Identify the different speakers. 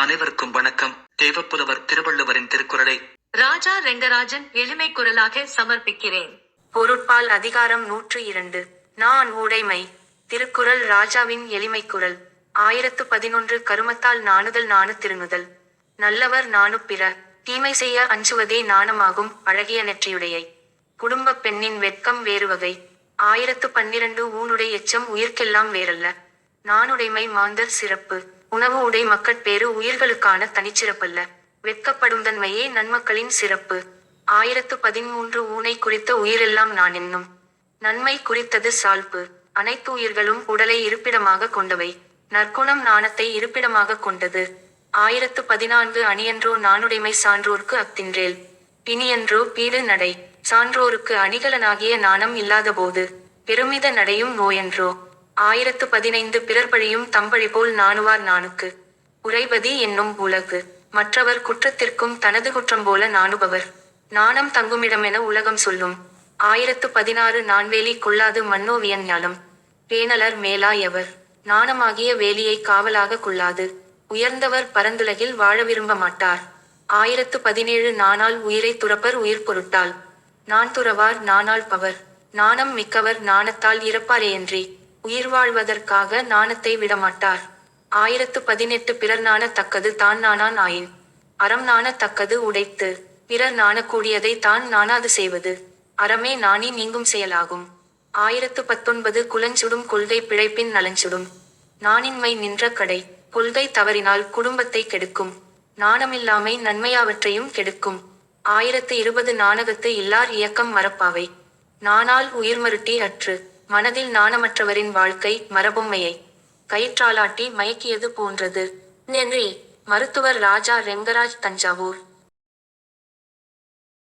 Speaker 1: அனைவருக்கும் வணக்கம். தேவப்புலவர் திருவள்ளுவரின் திருக்குறளை
Speaker 2: ராஜா ரெங்கராஜன் எளிமை குரலாக சமர்ப்பிக்கிறேன்.
Speaker 3: பொருட்பால் அதிகாரம் நூற்று இரண்டு. நான் உடைமை. திருக்குறள் ராஜாவின் எளிமை குரல். ஆயிரத்து பதினொன்று கருமத்தால் நாணுதல் நாணு திருநுதல் நல்லவர் நாணு பிற. தீமை செய்ய அஞ்சுவதே நாணமாகும் அழகிய நெற்றியுடையை. குடும்பப் பெண்ணின் வெட்கம் வேறு வகை. ஆயிரத்து பன்னிரண்டு ஊனுடைய எச்சம் உயிர்க்கெல்லாம் வேறல்ல. நானுடைமை மாந்தர் சிறப்பு. உணவு உடை மக்கட்பேறு உயிர்களுக்கான தனிச்சிறப்பல்ல. வெட்கப்படும் தன்மையே நன்மக்களின் சிறப்பு. ஆயிரத்து பதிமூன்று ஊனை குறித்த உயிரெல்லாம் நான் என்னும். நன்மை குறித்தது சால்பு. அனைத்து உயிர்களும் உடலை இருப்பிடமாக கொண்டவை. நற்குணம் நாணத்தை இருப்பிடமாக கொண்டது. ஆயிரத்து பதினான்கு அணியன்றோ நானுடைமை சான்றோர்க்கு அத்தின்றேல். பிணியன்றோ பீடு நடை. சான்றோருக்கு அணிகலனாகிய நாணம் இல்லாதபோது. பெருமித நடையும் நோயன்றோ. ஆயிரத்து பதினைந்து பிறர் பழியும் தம்பழி போல் நாணுவார் நாணுக்கு. உறைவதி என்னும் உலகு. மற்றவர் குற்றத்திற்கும் தனது குற்றம் போல நாணுபவர். நாணம் தங்குமிடமென உலகம் சொல்லும். ஆயிரத்து பதினாறு நான்வேலி கொள்ளாது மன்னோவியன் ஞானம். பேணலர் மேலாயவர் நாணமாகிய வேலியை காவலாக கொள்ளாது. உயர்ந்தவர் பரந்துலகில் வாழ விரும்ப மாட்டார். ஆயிரத்து பதினேழு நானால் உயிரை துறப்பர் உயிர் பொருட்டால். நான் துறவார் நானால் பவர். நாணம் மிக்கவர் நாணத்தால் இறப்பாரேயன்றி உயிர் வாழ்வதற்காக நாணத்தை விடமாட்டார். ஆயிரத்து பதினெட்டு பிறர் நாணத்தக்கது தான் நாணான் ஆயின். அறம் நாணத்தக்கது உடைத்து பிறர் நாணக்கூடியதை தான் நாணாது செய்வது. அறமே நாணி நீங்கும் செயலாகும். ஆயிரத்து பத்தொன்பது குலஞ்சுடும் கொள்கை பிழைப்பின் நலஞ்சுடும். நாணின்மை நின்ற கடை கொள்கை தவறினால் குடும்பத்தை கெடுக்கும். நாணமில்லாமை நன்மையாவற்றையும் கெடுக்கும். ஆயிரத்து இருபது நாணகத்து இல்லார் இயக்கம் மரப்பாவை நானால் உயிர்மருட்டி அற்று மனதில் நாணமற்றவரின் வாழ்க்கை மரபொம்மையை கயிற்றாலாட்டி மயக்கியது போன்றது. நன்றி. மருத்துவர் ராஜா ரெங்கராஜ் தஞ்சாவூர்.